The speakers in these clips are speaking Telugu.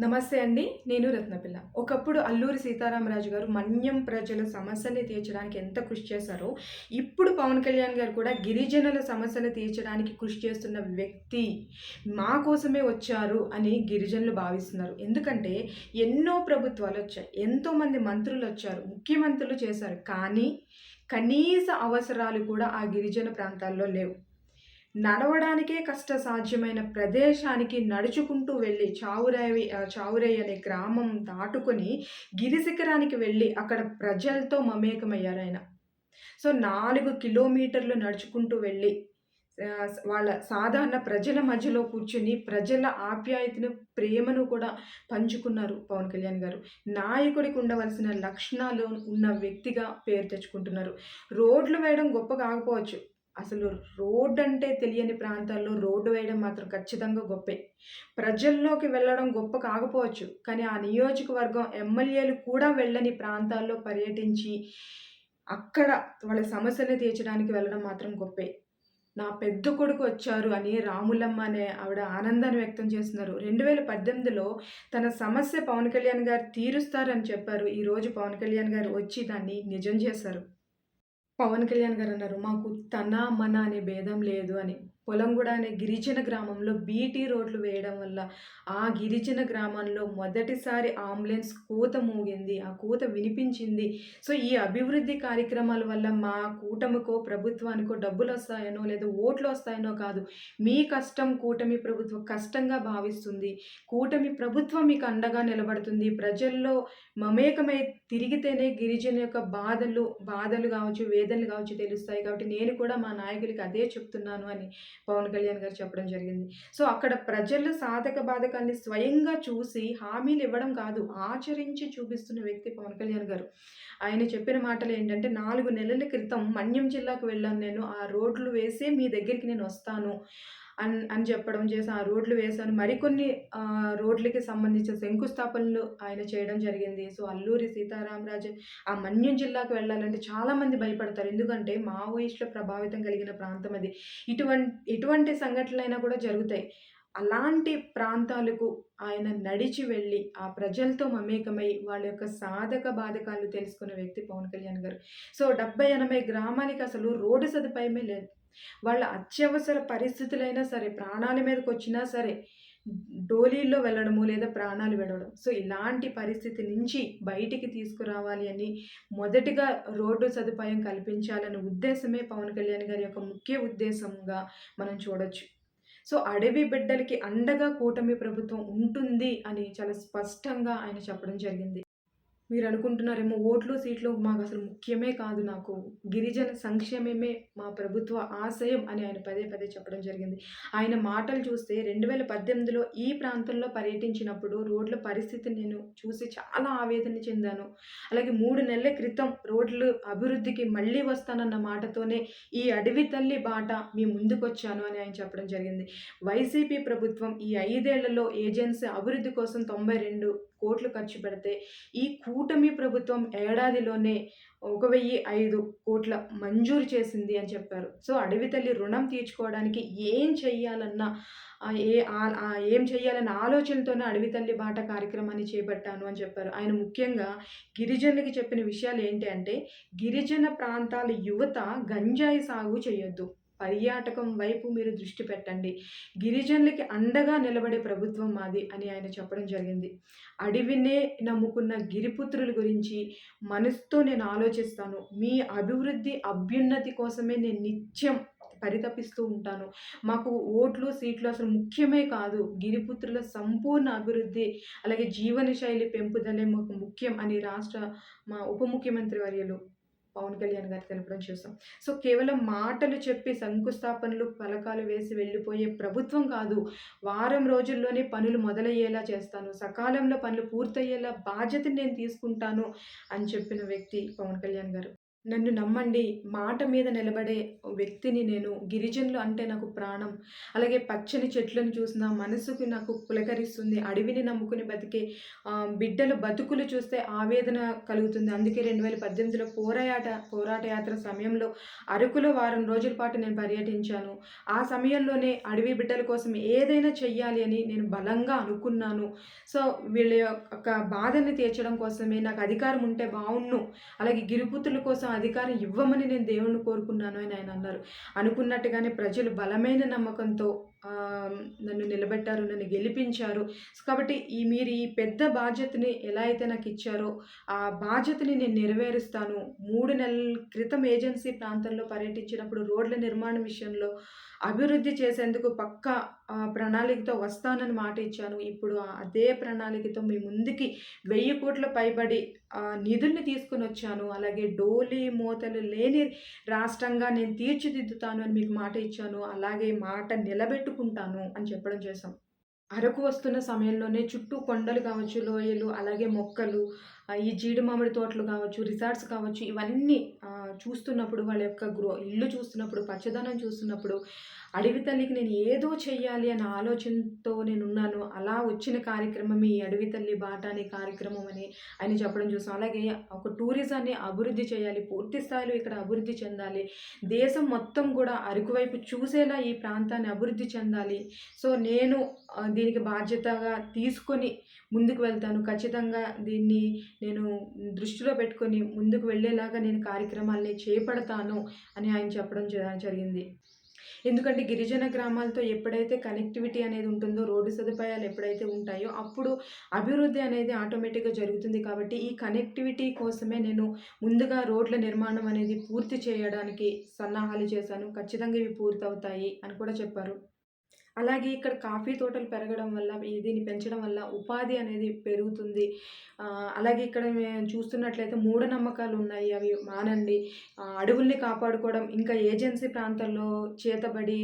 నమస్తే అండి నేను రత్నపిల్ల. ఒకప్పుడు అల్లూరి సీతారామరాజు గారు మన్యం ప్రజల సమస్యని తీర్చడానికి ఎంత కృషి చేశారో ఇప్పుడు పవన్ కళ్యాణ్ గారు కూడా గిరిజనుల సమస్యలు తీర్చడానికి కృషి చేస్తున్న వ్యక్తి మా కోసమే వచ్చారు అని గిరిజనులు భావిస్తున్నారు. ఎందుకంటే ఎన్నో ప్రభుత్వాలు వచ్చాయి ఎంతోమంది మంత్రులు వచ్చారు ముఖ్యమంత్రులు చేశారు. కానీ కనీస అవసరాలు కూడా ఆ గిరిజన ప్రాంతాల్లో లేవు. నడవడానికే కష్ట సాధ్యమైన ప్రదేశానికి నడుచుకుంటూ వెళ్ళి చావురవి చావురై అనే గ్రామం దాటుకొని గిరిశిఖరానికి వెళ్ళి అక్కడ ప్రజలతో మమేకమయ్యారు ఆయన. సో నాలుగు కిలోమీటర్లు నడుచుకుంటూ వెళ్ళి వాళ్ళ సాధారణ ప్రజల మధ్యలో కూర్చుని ప్రజల ఆప్యాయతను ప్రేమను కూడా పంచుకున్నారు పవన్ కళ్యాణ్ గారు. నాయకుడికి ఉండవలసిన లక్షణాలు ఉన్న వ్యక్తిగా పేరు తెచ్చుకుంటున్నారు. రోడ్లు వేయడం గొప్ప కాకపోవచ్చు. అసలు రోడ్ అంటే తెలియని ప్రాంతాల్లో రోడ్డు వేయడం మాత్రం ఖచ్చితంగా గొప్పే. ప్రజల్లోకి వెళ్ళడం గొప్ప కాకపోవచ్చు కానీ ఆ నియోజకవర్గం ఎమ్మెల్యేలు కూడా వెళ్ళని ప్రాంతాల్లో పర్యటించి అక్కడ వాళ్ళ సమస్యని తీర్చడానికి వెళ్ళడం మాత్రం గొప్పే. నా పెద్ద కొడుకు వచ్చారు అని రాములమ్మ అనే ఆవిడ ఆనందాన్ని వ్యక్తం చేస్తున్నారు. రెండు వేల పద్దెనిమిదిలో తన సమస్య పవన్ కళ్యాణ్ గారు తీరుస్తారని చెప్పారు. ఈరోజు పవన్ కళ్యాణ్ గారు వచ్చి దాన్ని నిజం చేశారు. పవన్ కళ్యాణ్ గారు అన్నారు మాకు తన మన అనే భేదం లేదు అని. పొలంగూడ అనే గిరిజన గ్రామంలో బీటీ రోడ్లు వేయడం వల్ల ఆ గిరిజన గ్రామంలో మొదటిసారి అంబులెన్స్ కూత మోగింది. ఆ కూత వినిపించింది. సో ఈ అభివృద్ధి కార్యక్రమాల వల్ల మా కూటమికో ప్రభుత్వానికో డబ్బులు వస్తాయనో లేదా ఓట్లు వస్తాయనో కాదు మీ కష్టం కూటమి ప్రభుత్వం కష్టంగా భావిస్తుంది. కూటమి ప్రభుత్వం మీకు అండగా నిలబడుతుంది. ప్రజల్లో మమేకమై తిరిగితేనే గిరిజన యొక్క బాధలు బాధలు కావచ్చు వేదనలు కావచ్చు తెలుస్తాయి. కాబట్టి నేను కూడా మా నాయకులకి అదే చెప్తున్నాను అని పవన్ కళ్యాణ్ గారు చెప్పడం జరిగింది. సో అక్కడ ప్రజల సాధక బాధకాన్ని స్వయంగా చూసి హామీలు ఇవ్వడం కాదు ఆచరించి చూపిస్తున్న వ్యక్తి పవన్ కళ్యాణ్ గారు. ఆయన చెప్పిన మాటలు ఏంటంటే నాలుగు నెలల క్రితం మన్యం జిల్లాకు వెళ్ళాను నేను. ఆ రోడ్లు వేసే మీ దగ్గరికి నేను వస్తాను. అని అని చెప్పడం చేసి ఆ రోడ్లు వేశాను మరికొన్ని రోడ్లకి సంబంధించిన శంకుస్థాపనలు ఆయన చేయడం జరిగింది. సో అల్లూరి సీతారామరాజు ఆ మన్యం జిల్లాకు వెళ్ళాలంటే చాలామంది భయపడతారు. ఎందుకంటే మావోయిస్టుల ప్రభావితం కలిగిన ప్రాంతం అది. ఇటువంటి ఎటువంటి సంఘటనలైనా కూడా జరుగుతాయి. అలాంటి ప్రాంతాలకు ఆయన నడిచి వెళ్ళి ఆ ప్రజలతో మమేకమై వాళ్ళ యొక్క సాధక బాధకాలు తెలుసుకున్న వ్యక్తి పవన్ కళ్యాణ్ గారు. సో డెబ్బై ఎనభై గ్రామాలకి అసలు రోడ్డు సదుపాయమే లేదు. వాళ్ళ అత్యవసర పరిస్థితులైనా సరే ప్రాణాల మీదకి వచ్చినా సరే డోలీల్లో వెళ్ళడము లేదా ప్రాణాలు వెళ్ళడం సో ఇలాంటి పరిస్థితి నుంచి బయటికి తీసుకురావాలి అని మొదటిగా రోడ్డు సదుపాయం కల్పించాలనే ఉద్దేశమే పవన్ కళ్యాణ్ గారి యొక్క ముఖ్య ఉద్దేశంగా మనం చూడొచ్చు. సో అడవి బిడ్డలకి అండగా కూటమి ప్రభుత్వం ఉంటుంది అని చాలా స్పష్టంగా ఆయన చెప్పడం జరిగింది. మీరు అనుకుంటున్నారేమో ఓట్లు సీట్లు మాకు అసలు ముఖ్యమే కాదు నాకు. గిరిజన సంక్షేమమే మా ప్రభుత్వ ఆశయం అని ఆయన పదే పదే చెప్పడం జరిగింది. ఆయన మాటలు చూస్తే రెండు వేల పద్దెనిమిదిలో ఈ ప్రాంతంలో పర్యటించినప్పుడు రోడ్ల పరిస్థితి నేను చూసి చాలా ఆవేదన చెందాను. అలాగే మూడు నెలల క్రితం రోడ్లు అభివృద్ధికి మళ్ళీ వస్తానన్న మాటతోనే ఈ అడవి తల్లి బాట మీ ముందుకొచ్చాను అని ఆయన చెప్పడం జరిగింది. వైసీపీ ప్రభుత్వం ఈ ఐదేళ్ళలో ఏజెన్సీ అభివృద్ధి కోసం తొంభై రెండు కోట్లు ఖర్చు పెడితే ఈ కూటమి ప్రభుత్వం ఏడాదిలోనే ఒక వెయ్యి ఐదు కోట్ల మంజూరు చేసింది అని చెప్పారు. సో అడవి తల్లి రుణం తీర్చుకోవడానికి ఏం చెయ్యాలన్న ఏ ఏం చెయ్యాలన్న ఆలోచనతోనే అడవి తల్లి బాట కార్యక్రమాన్ని చేపట్టాను అని చెప్పారు. ఆయన ముఖ్యంగా గిరిజనులకి చెప్పిన విషయాలు ఏంటి అంటే గిరిజన ప్రాంతాల యువత గంజాయి సాగు చేయొద్దు. పర్యాటకం వైపు మీరు దృష్టి పెట్టండి. గిరిజనులకి అండగా నిలబడే ప్రభుత్వం మాది అని ఆయన చెప్పడం జరిగింది. అడవినే నమ్ముకున్న గిరిపుత్రుల గురించి మనసుతో నేను ఆలోచిస్తాను. మీ అభివృద్ధి అభ్యున్నతి కోసమే నేను నిత్యం పరితపిస్తూ ఉంటాను. మాకు ఓట్లు సీట్లు అసలు ముఖ్యమే కాదు. గిరిపుత్రుల సంపూర్ణ అభివృద్ధి అలాగే జీవనశైలి పెంపుదలే మాకు ముఖ్యం అని రాష్ట్ర మా ఉప ముఖ్యమంత్రి వర్యులు పవన్ కళ్యాణ్ గారు తెలపడం చూసాం. సో కేవలం మాటలు చెప్పి శంకుస్థాపనలు పలకాలు వేసి వెళ్ళిపోయే ప్రభుత్వం కాదు. వారం రోజుల్లోనే పనులు మొదలయ్యేలా చేస్తాను. సకాలంలో పనులు పూర్తయ్యేలా బాధ్యతను నేను తీసుకుంటాను అని చెప్పిన వ్యక్తి పవన్ కళ్యాణ్ గారు. నన్ను నమ్మండి. మాట మీద నిలబడే వ్యక్తిని నేను. గిరిజనులు అంటే నాకు ప్రాణం. అలాగే పచ్చని చెట్లను చూసిన మనసుకు నాకు పులకరిస్తుంది. అడవిని నమ్ముకుని బతికే బిడ్డలు బిడ్డల బతుకులు చూస్తే ఆవేదన కలుగుతుంది. అందుకే 2018లో పోరాయాట పోరాట యాత్ర సమయంలో అరకులో వారం రోజుల పాటు నేను పర్యటించాను. ఆ సమయంలోనే అడవి బిడ్డల కోసం ఏదైనా చెయ్యాలి అని నేను బలంగా అనుకున్నాను. సో, వీళ్ళ యొక్క బాధని తీర్చడం కోసమే నాకు అధికారం ఉంటే బాగుండు అలాగే గిరిపుత్రుల కోసం అధికారం ఇవ్వమని నేను దేవుణ్ణి కోరుకున్నాను అని ఆయన అన్నారు. అనుకున్నట్టుగానే ప్రజలు బలమైన నమ్మకంతో నన్ను నిలబెట్టారు. నన్ను గెలిపించారు. కాబట్టి ఈ మీరు ఈ పెద్ద బాధ్యతని ఎలా అయితే నాకు ఇచ్చారో ఆ బాధ్యతని నేను నెరవేరుస్తాను. మూడు నెలల క్రితం ఏజెన్సీ ప్రాంతంలో పర్యటించినప్పుడు రోడ్ల నిర్మాణం విషయంలో అభివృద్ధి చేసేందుకు పక్కా ప్రణాళికతో వస్తానని మాట ఇచ్చాను. ఇప్పుడు అదే ప్రణాళికతో మీ ముందుకి వెయ్యి కోట్ల పైబడి నిధుల్ని తీసుకుని వచ్చాను అలాగే డోలి, మోతలు లేని రాష్ట్రంగా నేను తీర్చిదిద్దుతాను అని మీకు మాట ఇచ్చాను. అలాగే మాట పెట్టుకుంటాను అని చెప్పడం చేశాం. అరకు వస్తున్న సమయంలోనే చుట్టూ కొండలు కావచ్చు, లోయలు, అలాగే మొక్కలు, ఈ జీడి మామిడి తోటలు కావచ్చు, రిసార్ట్స్ కావచ్చు, ఇవన్నీ చూస్తున్నప్పుడు వాళ్ళ యొక్క గ్రో ఇల్లు చూస్తున్నప్పుడు, పచ్చదనం చూస్తున్నప్పుడు, అడవి తల్లికి నేను ఏదో చెయ్యాలి అనే ఆలోచనతో నేను ఉన్నాను అలా వచ్చిన కార్యక్రమం ఈ అడవి తల్లి బాట అనే కార్యక్రమం అని ఆయన చెప్పడం చూసాం. అలాగే ఒక టూరిజాన్ని అభివృద్ధి చేయాలి. పూర్తి స్థాయిలో ఇక్కడ అభివృద్ధి చెందాలి. దేశం మొత్తం కూడా అరకు వైపు చూసేలా ఈ ప్రాంతాన్ని అభివృద్ధి చెందాలి. సో, నేను దీనికి బాధ్యతగా తీసుకొని ముందుకు వెళ్తాను. ఖచ్చితంగా దీన్ని నేను దృష్టిలో పెట్టుకొని ముందుకు వెళ్ళేలాగా నేను కార్యక్రమాల్ని చేపడతాను అని ఆయన చెప్పడం జ జరిగింది. ఎందుకంటే గిరిజన గ్రామాలతో ఎప్పుడైతే కనెక్టివిటీ అనేది ఉంటుందో, రోడ్డు సదుపాయాలు ఎప్పుడైతే ఉంటాయో, అప్పుడు అభివృద్ధి అనేది ఆటోమేటిక్‌గా జరుగుతుంది కాబట్టి, ఈ కనెక్టివిటీ కోసమే నేను ముందుగా రోడ్ల నిర్మాణం అనేది పూర్తి చేయడానికి సన్నాహాలు చేశాను. ఖచ్చితంగా ఇవి పూర్తవుతాయి అని కూడా చెప్పారు. అలాగే ఇక్కడ కాఫీ తోటలు పెరగడం వల్ల, దీన్ని పెంచడం వల్ల ఉపాధి అనేది పెరుగుతుంది. అలాగే ఇక్కడ మేము చూస్తున్నట్లయితే మూఢనమ్మకాలున్నాయి. అవి మానండి. అడవుల్ని కాపాడుకోవడం, ఇంకా ఏజెన్సీ ప్రాంతాల్లో చేతబడి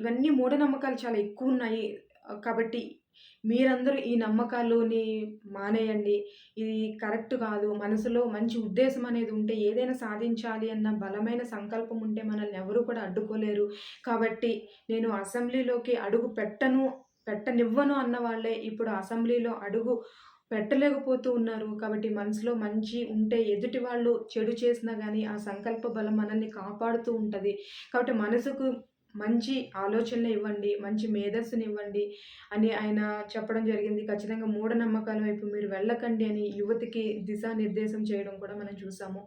ఇవన్నీ మూఢనమ్మకాలు చాలా ఎక్కువ ఉన్నాయి కాబట్టి మీరందరూ ఈ నమ్మకాలుని మానేయండి. ఇది కరెక్ట్ కాదు. మనసులో మంచి ఉద్దేశం అనేది ఉంటే ఏదైనా సాధించాలి అన్న బలమైన సంకల్పం ఉంటే మనల్ని ఎవరు కూడా అడ్డుకోలేరు. కాబట్టి నేను అసెంబ్లీలోకి అడుగు పెట్టను, పెట్టనివ్వను అన్న వాళ్ళే ఇప్పుడు అసెంబ్లీలో అడుగు పెట్టలేకపోతూ ఉన్నారు. కాబట్టి మనసులో మంచి ఉంటే ఎదుటి వాళ్ళు చెడు చేసినా కానీ ఆ సంకల్ప బలం మనల్ని కాపాడుతూ ఉంటుంది కాబట్టి మనసుకు మంచి ఆలోచనలు ఇవ్వండి. మంచి మేధస్సునివ్వండి అని ఆయన చెప్పడం జరిగింది. ఖచ్చితంగా మూఢనమ్మకాల వైపు మీరు వెళ్ళకండి అని యువతికి దిశానిర్దేశం చేయడం కూడా మనం చూసాము.